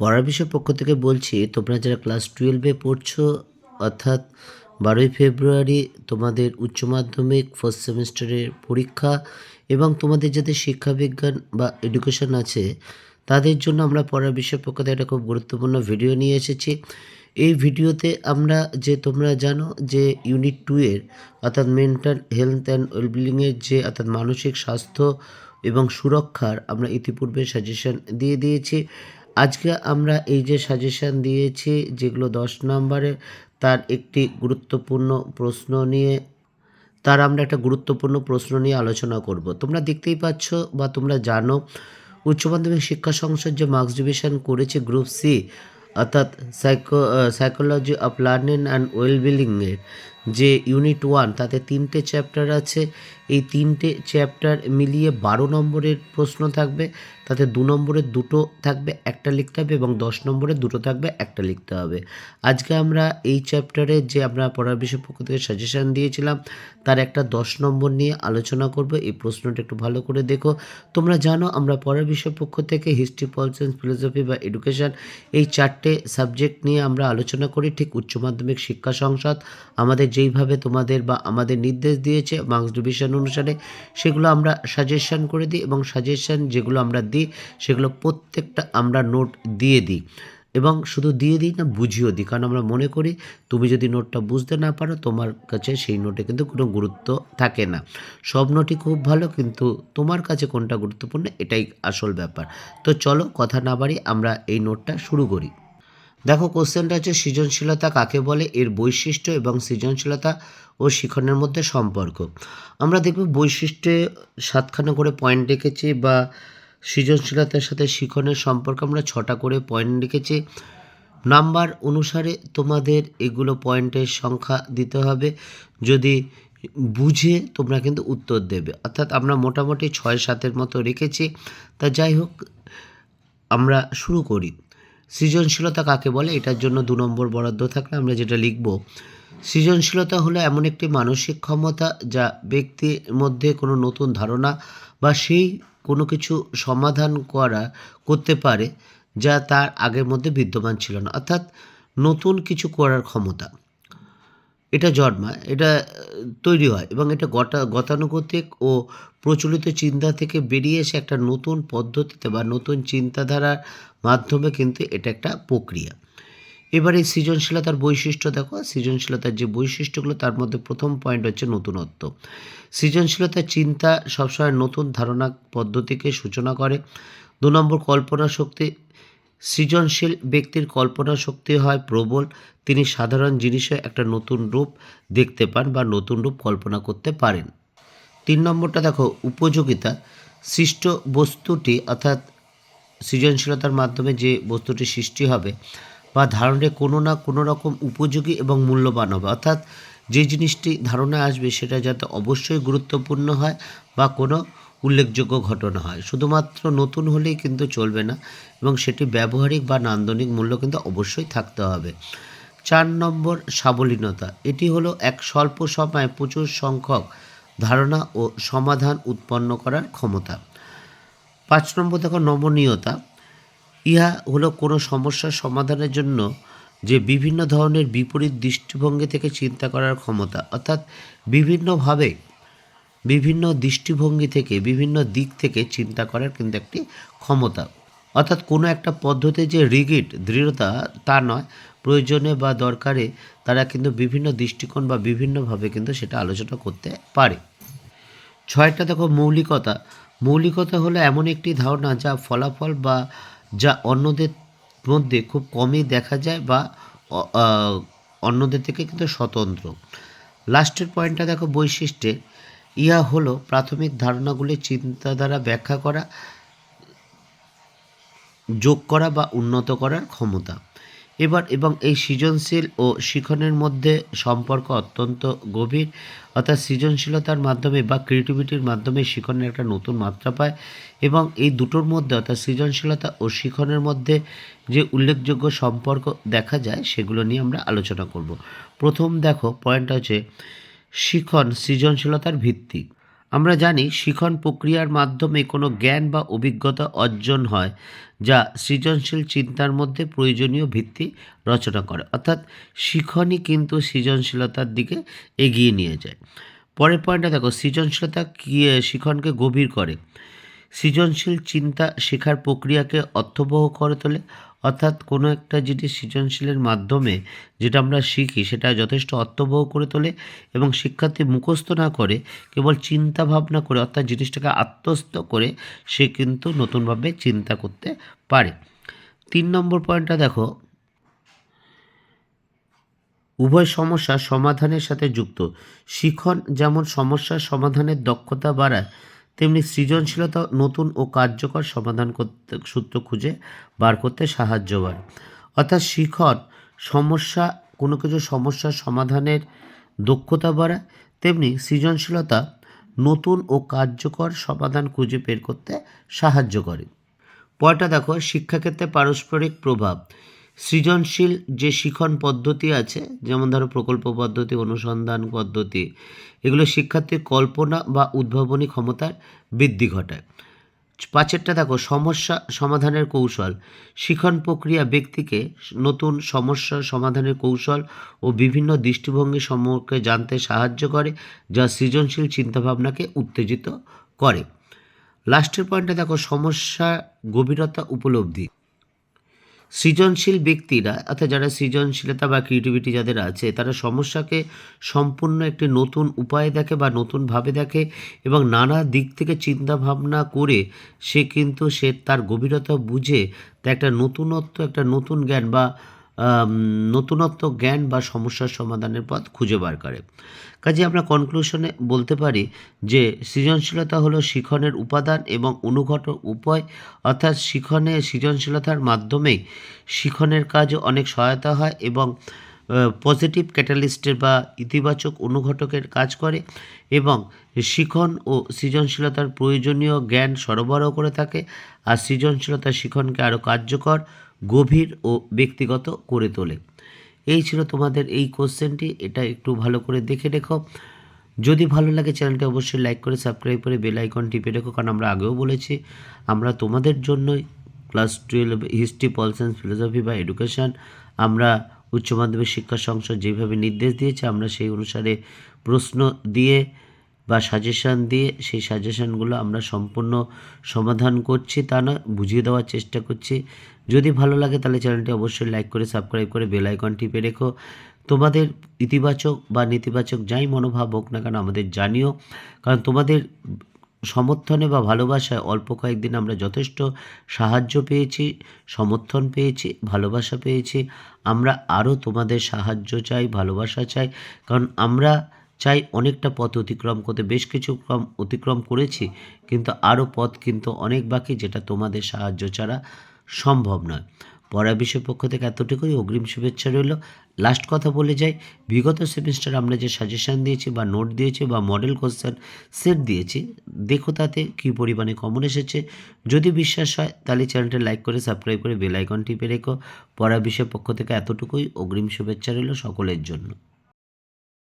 পড়ার বিষয় পক্ষ থেকে বলছি, তোমরা যারা ক্লাস টুয়েলভে পড়ছো, অর্থাৎ বারোই ফেব্রুয়ারি তোমাদের উচ্চ মাধ্যমিক ফার্স্ট সেমিস্টারের পরীক্ষা এবং তোমাদের যাদের শিক্ষাবিজ্ঞান বা এডুকেশন আছে, তাদের জন্য আমরা পড়ার বিষয় পক্ষ থেকে একটা খুব গুরুত্বপূর্ণ ভিডিও নিয়ে এসেছি। এই ভিডিওতে আমরা যে তোমরা জানো যে ইউনিট টু এর, অর্থাৎ মেন্টাল হেলথ অ্যান্ড ওয়েলবিলিংয়ের যে, অর্থাৎ মানসিক স্বাস্থ্য এবং সুরক্ষার আমরা ইতিপূর্বে সাজেশন দিয়ে দিয়েছি। আজকে আমরা এই যে সাজেশন দিয়েছি, যেগুলো দশ নম্বরে, তার একটি গুরুত্বপূর্ণ প্রশ্ন নিয়ে, তার আমরা একটা গুরুত্বপূর্ণ প্রশ্ন নিয়ে আলোচনা করব। তোমরা দেখতেই পাচ্ছ বা তোমরা জানো, উচ্চ মাধ্যমিক শিক্ষা সংসদ যে মার্কস ডিভিশন করেছে গ্রুপ সি অর্থাৎ psycho psychology of learning and ওয়েলবিলিংয়ের যে ইউনিট ওয়ান তাতে তিনটে চ্যাপ্টার আছে। এই তিনটে চ্যাপ্টার মিলিয়ে বারো নম্বরের প্রশ্ন থাকবে। তাতে দু নম্বরের দুটো থাকবে, একটা লিখতে হবে এবং দশ নম্বরের দুটো থাকবে, একটা লিখতে হবে। আজকে আমরা এই চ্যাপ্টারে যে আমরা পড়ার বিষয় পক্ষ থেকে সাজেশান দিয়েছিলাম, তার একটা দশ নম্বর নিয়ে আলোচনা করব। এই প্রশ্নটা একটু ভালো করে দেখো। তোমরা জানো, আমরা পড়ার বিষয় পক্ষ থেকে হিস্ট্রি পল সায়েন্স ফিলোসফি বা এডুকেশন এই চারটে সাবজেক্ট নিয়ে আমরা আলোচনা করি। ঠিক উচ্চ মাধ্যমিক শিক্ষা সংসদ, আমাদের যেইভাবে তোমাদের বা আমাদের নির্দেশ দিয়েছে মার্কস ডিভিশন অনুসারে সেগুলো আমরা সাজেশন করে দিই এবং সাজেশন যেগুলো আমরা দিই, সেগুলো প্রত্যেকটা আমরা নোট দিয়ে দিই। এবং শুধু দিয়ে দিই না, বুঝিয়েও দিই। কারণ আমরা মনে করি, তুমি যদি নোটটা বুঝতে না পারো, তোমার কাছে সেই নোটে কিন্তু কোনো গুরুত্ব থাকে না। সব নোটই খুব ভালো, কিন্তু তোমার কাছে কোনটা গুরুত্বপূর্ণ, এটাই আসল ব্যাপার। তো চলো, কথা না বাড়ি আমরা এই নোটটা শুরু করি। দেখো, কোশ্চেনটা হচ্ছে সৃজনশীলতা কাকে বলে? এর বৈশিষ্ট্য এবং সৃজনশীলতা ও শিখনের মধ্যে সম্পর্ক। আমরা দেখব বৈশিষ্ট্যে সাতখানা করে পয়েন্ট রেখেছি বা সৃজনশীলতার সাথে শিখনের সম্পর্ক আমরা ছটা করে পয়েন্ট রেখেছি। নাম্বার অনুসারে তোমাদের এগুলো পয়েন্টের সংখ্যা দিতে হবে। যদি বুঝে তোমরা কিন্তু উত্তর দেবে। অর্থাৎ আমরা মোটামুটি ছয় সাতের মতো রেখেছি। তা যাই হোক, আমরা শুরু করি। সৃজনশীলতা কাকে বলে? এটার জন্য দু নম্বর বরাদ্দ থাকলে আমরা যেটা লিখব, সৃজনশীলতা হলো এমন একটি মানসিক ক্ষমতা যা ব্যক্তির মধ্যে কোনো নতুন ধারণা বা সেই কোনো কিছু সমাধান করা, করতে পারে যা তার আগের মধ্যে বিদ্যমান ছিল না। অর্থাৎ নতুন কিছু করার ক্ষমতা। এটা জন্মায় এটা তৈরি হয় এবং এটা গটা, গতানুগতিক ও প্রচলিত চিন্তা থেকে বেরিয়ে এসে একটা নতুন পদ্ধতিতে বা নতুন চিন্তাধারার মাধ্যমে কিন্তু এটা একটা প্রক্রিয়া। এবার এই সৃজনশীলতার বৈশিষ্ট্য দেখো, সৃজনশীলতার যে বৈশিষ্ট্যগুলো তার মধ্যে প্রথম পয়েন্ট হচ্ছে নতুনত্ব। সৃজনশীলতার চিন্তা সবসময় নতুন ধারণা পদ্ধতিকে সূচনা করে। দু নম্বর কল্পনা শক্তি সৃজনশীল ব্যক্তির কল্পনা শক্তি হয় প্রবল। তিনি সাধারণ জিনিসে একটা নতুন রূপ দেখতে পান বা নতুন রূপ কল্পনা করতে পারেন। তিন নম্বরটা দেখো, উপযোগিতা। সৃষ্ট বস্তুটি অর্থাৎ সৃজনশীলতার মাধ্যমে যে বস্তুটি সৃষ্টি হবে বা ধারণে কোনো না কোনো রকম উপযোগী এবং মূল্যবান হবে। অর্থাৎ যে জিনিসটি ধারণা আসবে সেটা যাতে অবশ্যই গুরুত্বপূর্ণ হয় বা কোনো উল্লেখযোগ্য ঘটনা হয়। শুধুমাত্র নতুন হলেই কিন্তু চলবে না এবং সেটি ব্যবহারিক বা নান্দনিক মূল্য কিন্তু অবশ্যই থাকতে হবে। চার নম্বর, সাবলীনতা। এটি হলো এক স্বল্প সময়ে প্রচুর সংখ্যক ধারণা ও সমাধান উৎপন্ন করার ক্ষমতা। পাঁচ নম্বর, দেখো, নমনীয়তা। ইহা হলো কোনো সমস্যার সমাধানের জন্য যে বিভিন্ন ধরনের বিপরীত দৃষ্টিভঙ্গি থেকে চিন্তা করার ক্ষমতা। অর্থাৎ বিভিন্নভাবে বিভিন্ন দৃষ্টিভঙ্গি থেকে, বিভিন্ন দিক থেকে চিন্তা করার কিন্তু একটি ক্ষমতা। অর্থাৎ কোনো একটা পদ্ধতি যে রিগিড দৃঢ়তা, তা নয়। প্রয়োজনে বা দরকারে তারা কিন্তু বিভিন্ন দৃষ্টিকোণ বা বিভিন্নভাবে কিন্তু সেটা আলোচনা করতে পারে। ছয়টা দেখো মৌলিকতা। মৌলিকতা হলো এমন একটি ধারণা যা ফলাফল বা যা অন্যদের মধ্যে খুব কমই দেখা যায় বা অন্যদের থেকে কিন্তু স্বতন্ত্র। লাস্টের পয়েন্টটা দেখো বৈশিষ্ট্যে। ইহা হলো প্রাথমিক ধারণাগুলি চিন্তা দ্বারা ব্যাখ্যা করা, যোগ করা বা উন্নত করার ক্ষমতা। এবার, এবং এই সৃজনশীল ও শিখনের মধ্যে সম্পর্ক অত্যন্ত গভীর, অর্থাৎ সৃজনশীলতার মাধ্যমে বা ক্রিয়েটিভিটির মাধ্যমে শিখনের একটা নতুন মাত্রা পায়, এবং এই দুটোর মধ্যে, অর্থাৎ সৃজনশীলতা ও শিখনের মধ্যে যে উল্লেখযোগ্য সম্পর্ক দেখা যায়, সেগুলো নিয়ে আমরা আলোচনা করব। প্রথম দেখো পয়েন্ট হচ্ছে শিখন সৃজনশীলতার ভিত্তি। আমরা জানি শিখন প্রক্রিয়ার মাধ্যমে কোনো জ্ঞান বা অভিজ্ঞতা অর্জন হয়, যা সৃজনশীল চিন্তার মধ্যে প্রয়োজনীয় ভিত্তি রচনা করে। অর্থাৎ শিখনই কিন্তু সৃজনশীলতার দিকে এগিয়ে নিয়ে যায়। পরের পয়েন্টটা দেখো, সৃজনশীলতা কি, শিখনকে গভীর করে? সৃজনশীল চিন্তা শেখার প্রক্রিয়াকে অর্থবহ করে তোলে অর্থাৎ কোনো একটা জিনিস সৃজনশীলের মাধ্যমে যেটা আমরা শিখি, সেটা যথেষ্ট অর্থবহ করে তোলে এবং শিক্ষার্থী মুখস্থ না করে, কেবল চিন্তা ভাবনা করে, অর্থাৎ জিনিসটাকে আত্মস্থ করে সে কিন্তু নতুনভাবে চিন্তা করতে পারে। তিন নম্বর পয়েন্টটা দেখো। উভয় সমস্যা সমাধানের সাথে যুক্ত। শিখন যেমন সমস্যার সমাধানের দক্ষতা বাড়ায় তেমনি সৃজনশীলতা নতুন ও কার্যকর সমাধান করতে, সূত্র খুঁজে বার করতে সাহায্য করে। অর্থাৎ শিখন সমস্যা, কোনো কিছু সমস্যার সমাধানের দক্ষতা বাড়ায়, তেমনি সৃজনশীলতা নতুন ও কার্যকর সমাধান খুঁজে বের করতে সাহায্য করে। পরটা দেখো, শিক্ষাক্ষেত্রে পারস্পরিক প্রভাব। সৃজনশীল যে শিখন পদ্ধতি আছে, যেমন ধরো প্রকল্প পদ্ধতি, অনুসন্ধান পদ্ধতি, এগুলো শিক্ষার্থীর কল্পনা বা উদ্ভাবনী ক্ষমতার বৃদ্ধি ঘটায়। পাঁচেরটা দেখো, সমস্যা সমাধানের কৌশল। শিখন প্রক্রিয়া ব্যক্তিকে নতুন সমস্যা সমাধানের কৌশল ও বিভিন্ন দৃষ্টিভঙ্গি সম্পর্কে জানতে সাহায্য করে, যা সৃজনশীল চিন্তাভাবনাকে উত্তেজিত করে। লাস্টের পয়েন্টে দেখো, সমস্যা গভীরতা উপলব্ধি। সৃজনশীল ব্যক্তিরা, অর্থাৎ যারা সৃজনশীলতা বা ক্রিয়েটিভিটি যাদের আছে, তারা সমস্যাকে সম্পূর্ণ একটি নতুন উপায়ে দেখে বা নতুনভাবে দেখে এবং নানা দিক থেকে চিন্তাভাবনা করে সে কিন্তু সে তার গভীরতা বুঝে তা একটা নতুনত্ব, একটা নতুন জ্ঞান বা নতুনত্ব জ্ঞান বা সমস্যার সমাধানের পথ খুঁজে বার করে। কাজে আমরা কনক্লুশনে বলতে পারি যে সৃজনশীলতা হলো শিখনের উপাদান এবং অনুঘট উপায়, অর্থাৎ শিখনে সৃজনশীলতার মাধ্যমেই শিখনের কাজে অনেক সহায়তা হয় এবং পজিটিভ ক্যাটালিস্টের বা ইতিবাচক অনুঘটকের কাজ করে এবং শিখন ও সৃজনশীলতার প্রয়োজনীয় জ্ঞান সরবরাহ করে থাকে। আর সৃজনশীলতা শিখনকে আরও কার্যকর গভীর ও ব্যক্তিগত করে তোলে। এই ছিল তোমাদের এই কোশ্চেনটি, এটা একটু ভালো করে দেখে রেখো। যদি ভালো লাগে চ্যানেলটি অবশ্যই লাইক করে, সাবস্ক্রাইব করে, বেল আইকন টিপে রেখো, কারণ আমরা আগেও বলেছি, আমরা তোমাদের জন্যই class twelve history pol science, philosophy বা এডুকেশান, আমরা উচ্চ মাধ্যমিক শিক্ষা সংসদ যেভাবে নির্দেশ দিয়েছে, আমরা সেই অনুসারে প্রশ্ন দিয়ে বা সাজেশান দিয়ে সেই সাজেশানগুলো আমরা সম্পূর্ণ সমাধান করছি, তা না, বুঝিয়ে দেওয়ার চেষ্টা করছি। যদি ভালো লাগে তাহলে চ্যানেলটি অবশ্যই লাইক করে, সাবস্ক্রাইব করে, বেল আইকন টিপে রেখো। তোমাদের ইতিবাচক বা নেতিবাচক যাই মনোভাব হোক না কেন আমাদের জানিও। কারণ তোমাদের সমর্থনে বা ভালোবাসায় অল্প কয়েকদিন আমরা যথেষ্ট সাহায্য পেয়েছি, সমর্থন পেয়েছি, ভালোবাসা পেয়েছি। আমরা আরও তোমাদের সাহায্য চাই, ভালোবাসা চাই। কারণ আমরা চাই অনেকটা পথ অতিক্রম করতে, বেশ কিছু ক্রম অতিক্রম করেছি, কিন্তু আরও পথ কিন্তু অনেক বাকি যেটা তোমাদের সাহায্য ছাড়া সম্ভব নয়। পড়া বিষয় পক্ষ থেকে এতটুকুই। অগ্রিম শুভেচ্ছা রইল। লাস্ট কথা বলে যাই। বিগত সেমিস্টার আমরা যে সাজেশান দিয়েছি বা নোট দিয়েছি বা মডেল কোশ্চেন সেট দিয়েছি, দেখো তাতে কী পরিমাণে কমন এসেছে। যদি বিশ্বাস হয়, তাহলে চ্যানেলটা লাইক করে সাবস্ক্রাইব করে বেল আইকন টিপে রেখো। পড়া বিষয় পক্ষ থেকে এতটুকুই। অগ্রিম শুভেচ্ছা রইল সকলের জন্য।